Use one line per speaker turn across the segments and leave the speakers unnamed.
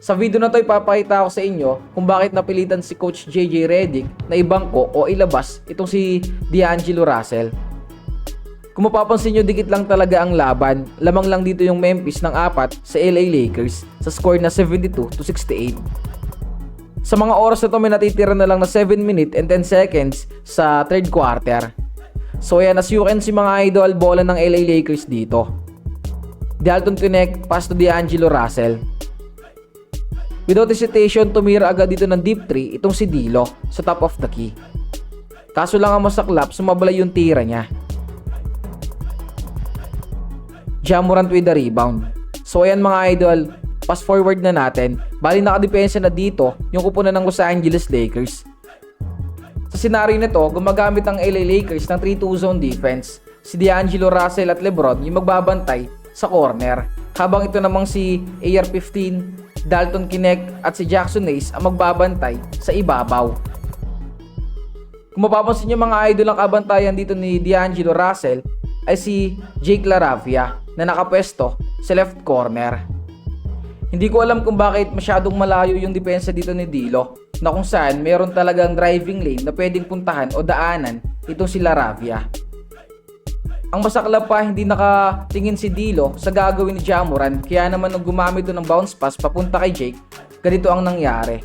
Sa video na to ipapakita ko sa inyo kung bakit napilitan si Coach JJ Redick na ibangko o ilabas itong si D'Angelo Russell. Kung mapapansin nyo, dikit lang talaga ang laban. Lamang lang dito yung Memphis ng apat sa LA Lakers sa score na 72 to 68. Sa mga oras na to may natitira na lang na 7 minute and 10 seconds sa third quarter. So yan, as you can see mga idol, bola ng LA Lakers dito. Dalton Connect, pass to D'Angelo Russell. Without hesitation, tumira agad dito ng deep 3 itong si Dilo sa top of the key. Kaso lang ang masaklap, sumablay yung tira niya. Jamorant with the rebound. So ayan mga idol, pass forward na natin. Bali nakadepensa na dito yung kupunan ng Los Angeles Lakers. Sa senaryo nito, gumagamit ang LA Lakers ng 3-2 zone defense. Si D'Angelo Russell at Lebron yung magbabantay sa corner. Habang ito namang si AR-15, Dalton Kinect at si Jackson Hayes ang magbabantay sa ibabaw. Kung mapapansin nyo mga idol ang kabantayan dito ni D'Angelo Russell ay si Jake Laravia na nakapwesto sa left corner. Hindi ko alam kung bakit masyadong malayo yung depensa dito ni Dilo na kung saan meron talagang driving lane na pwedeng puntahan o daanan itong si Laravia. Ang masaklap pa, hindi nakatingin si Dilo sa gagawin ni Jamoran kaya naman nung gumamit ito ng bounce pass papunta kay Jake, ganito ang nangyari.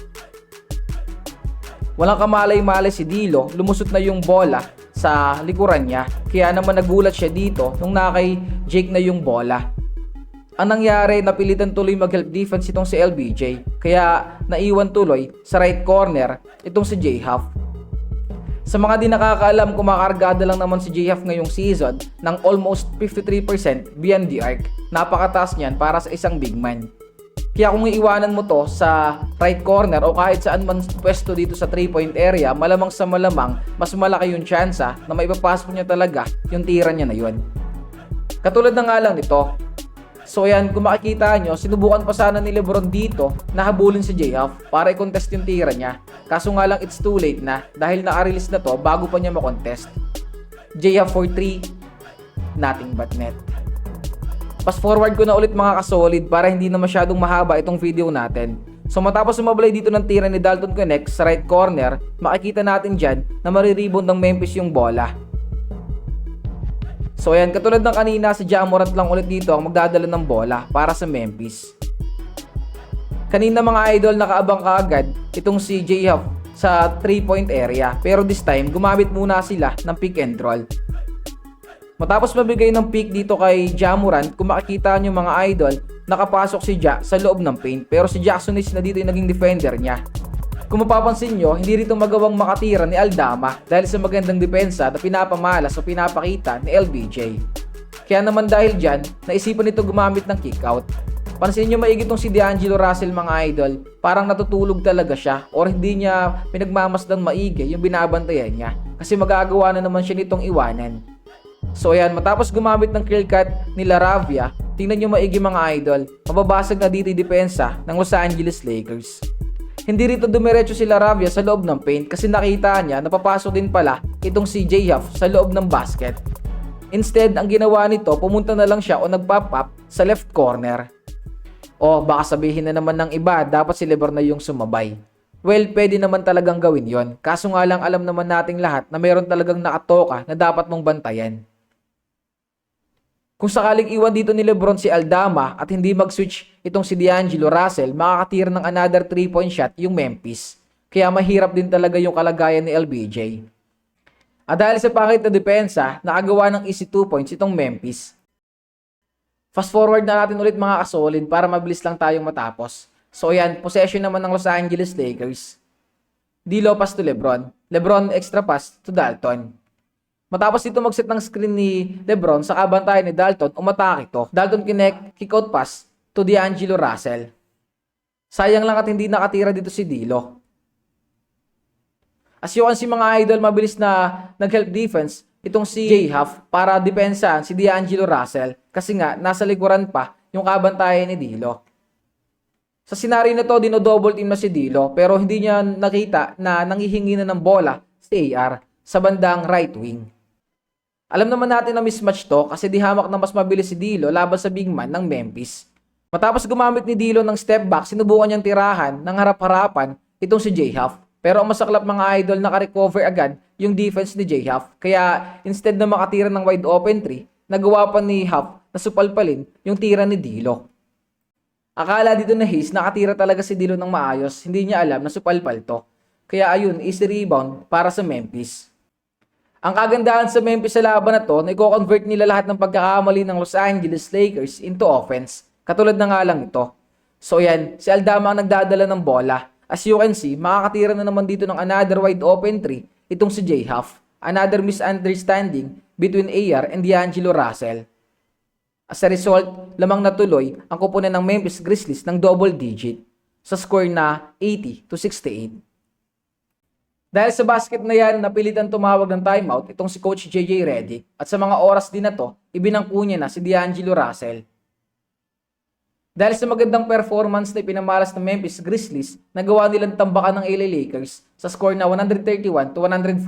Walang kamalay-malay si Dilo, lumusot na yung bola sa likuran niya. Kaya naman nagulat siya dito nung nakay Jake na yung bola. Ang nangyari, napilitan tuloy mag-help defense itong si LBJ. Kaya naiwan tuloy sa right corner itong si J-Huff. Sa mga di nakakaalam, kumakargada lang naman si J-Huff ngayong season ng almost 53% beyond the arc. Napakataas niyan para sa isang big man. Kaya kung iiwanan mo to sa right corner o kahit saan man pwesto dito sa 3-point area, malamang sa malamang, mas malaki yung tsansa na maipapasok niya talaga yung tira niya na yun. Katulad na nga lang nito. So yan, kung makikita nyo, sinubukan pa sana ni Lebron dito na habulin si J-Huff para i-contest yung tira niya. Kaso nga lang it's too late na dahil naka-release na to bago pa niya makontest. J-Huff for 3, nothing but net. Fast forward ko na ulit mga kasolid para hindi na masyadong mahaba itong video natin. So matapos sumablay dito ng tira ni Dalton Connect sa right corner, makikita natin dyan na marirebound ng Memphis yung bola. So ayan, katulad ng kanina, si Jamorant lang ulit dito ang magdadala ng bola para sa Memphis. Kanina mga idol, nakaabang ka agad itong si J-Huff sa 3-point area. Pero this time, gumamit muna sila ng pick and roll. Matapos mabigay ng pick dito kay Jamorant, kung makikita nyo mga idol, nakapasok si Ja sa loob ng paint. Pero si Jackson is na dito yung naging defender niya. Kung mapapansin nyo, hindi rito magawang makatira ni Aldama dahil sa magandang depensa na pinapamalas o pinapakita ni LBJ. Kaya naman dahil dyan, naisipan nito gumamit ng kickout. Pansin nyo maigi tong si D'Angelo Russell mga idol, parang natutulog talaga siya or hindi niya pinagmamasdan maigi yung binabantayan niya kasi magagawa na naman siya nitong iwanan. So ayan, matapos gumamit ng kill cut ni Laravia, tingnan nyo maigi mga idol, mababasag na dito yung depensa ng Los Angeles Lakers. Hindi rito dumiretso si Laravia sa loob ng paint kasi nakita niya na papasok din pala itong si J-Huff sa loob ng basket. Instead, ang ginawa nito, pumunta na lang siya o nagpop up sa left corner. O baka sabihin na naman ng iba, dapat si Lebron na yung sumabay. Well, pwede naman talagang gawin yon. Kaso nga lang alam naman nating lahat na meron talagang nakatoka na dapat mong bantayan. Kung sakaling iwan dito ni Lebron si Aldama at hindi mag-switch itong si D'Angelo Russell, makakatira ng another 3-point shot yung Memphis. Kaya mahirap din talaga yung kalagayan ni LBJ. At dahil sa pangit na depensa, nakagawa ng easy 2 points itong Memphis. Fast forward na natin ulit mga kasolid para mabilis lang tayong matapos. So yan, possession naman ng Los Angeles Lakers. D'Lo pass to Lebron. Lebron extra pass to Dalton. Matapos dito mag-set ng screen ni Lebron sa kabantayan ni Dalton, umatake ito. Dalton connect, kick out pass to D'Angelo Russell. Sayang lang at hindi nakatira dito si Dilo. As you can see mga idol, mabilis na nag-help defense itong si J-Huff para depensa si D'Angelo Russell kasi nga nasa likuran pa yung kabantayan ni Dilo. Sa senaryo na to, dino-double team na si Dilo pero hindi niya nakita na nangihingi na ng bola si AR sa bandang right wing. Alam naman natin na mismatch to kasi di hamak na mas mabilis si Dilo laban sa big man ng Memphis. Matapos gumamit ni Dilo ng step back, sinubukan niyang tirahan ng harap-harapan itong si J-Huff. Pero ang masaklap mga idol, nakarecover agad yung defense ni J-Huff. Kaya instead na makatira ng wide open 3, nagawa pa ni Huff na supalpalin yung tira ni Dilo. Akala dito na Hayes, nakatira talaga si Dilo ng maayos, hindi niya alam na supalpal to. Kaya ayun, easy rebound para sa Memphis. Ang kagandahan sa Memphis sa laban na to, na i-convert nila lahat ng pagkakamali ng Los Angeles Lakers into offense. Katulad na nga lang ito. So yan, si Aldama ang nagdadala ng bola. As you can see, makakatira na naman dito ng another wide open 3, itong si J. Huff. Another misunderstanding between AR and D'Angelo Russell. As a result, lamang natuloy ang kupunan ng Memphis Grizzlies ng double digit sa score na 80 to 68. Dahil sa basket na yan, napilitan tumawag ng timeout itong si Coach JJ Redick at sa mga oras din na to, ibinangko niya na si D'Angelo Russell. Dahil sa magandang performance na ipinamalas ng Memphis Grizzlies, nagawa nilang tambakan ng LA Lakers sa score na 131 to 114.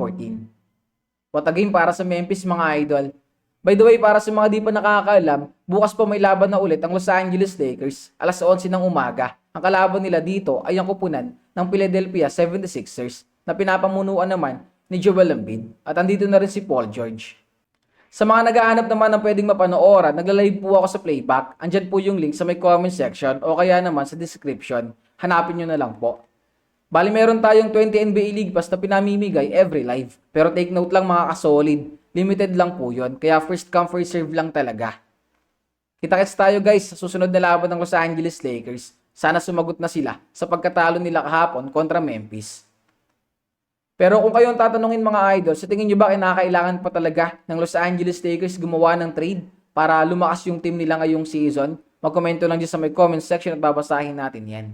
What a game para sa Memphis mga idol. By the way, para sa mga di pa nakakaalam, bukas pa may laban na ulit ang Los Angeles Lakers, alas 11 ng umaga. Ang kalaban nila dito ay ang kupunan ng Philadelphia 76ers na pinapamunuan naman ni Joel Embiid at andito na rin si Paul George. Sa mga naghahanap naman ng pwedeng mapanooran, nagla-live po ako sa playback. Andyan po yung link sa may comment section o kaya naman sa description. Hanapin nyo na lang po. Bali meron tayong 20 NBA League Pass na pinamimigay every live. Pero take note lang mga kasolid, limited lang po yon Kaya first come first serve lang talaga. Kita-kits tayo guys sa susunod na laban ng Los Angeles Lakers. Sana sumagot na sila sa pagkatalo nila kahapon kontra Memphis. Pero kung kayo ang tatanungin mga idol, sa tingin nyo ba kinakailangan pa talaga ng Los Angeles Lakers gumawa ng trade para lumakas yung team nila ngayong season? Magkomento lang dyan sa may comment section at babasahin natin yan.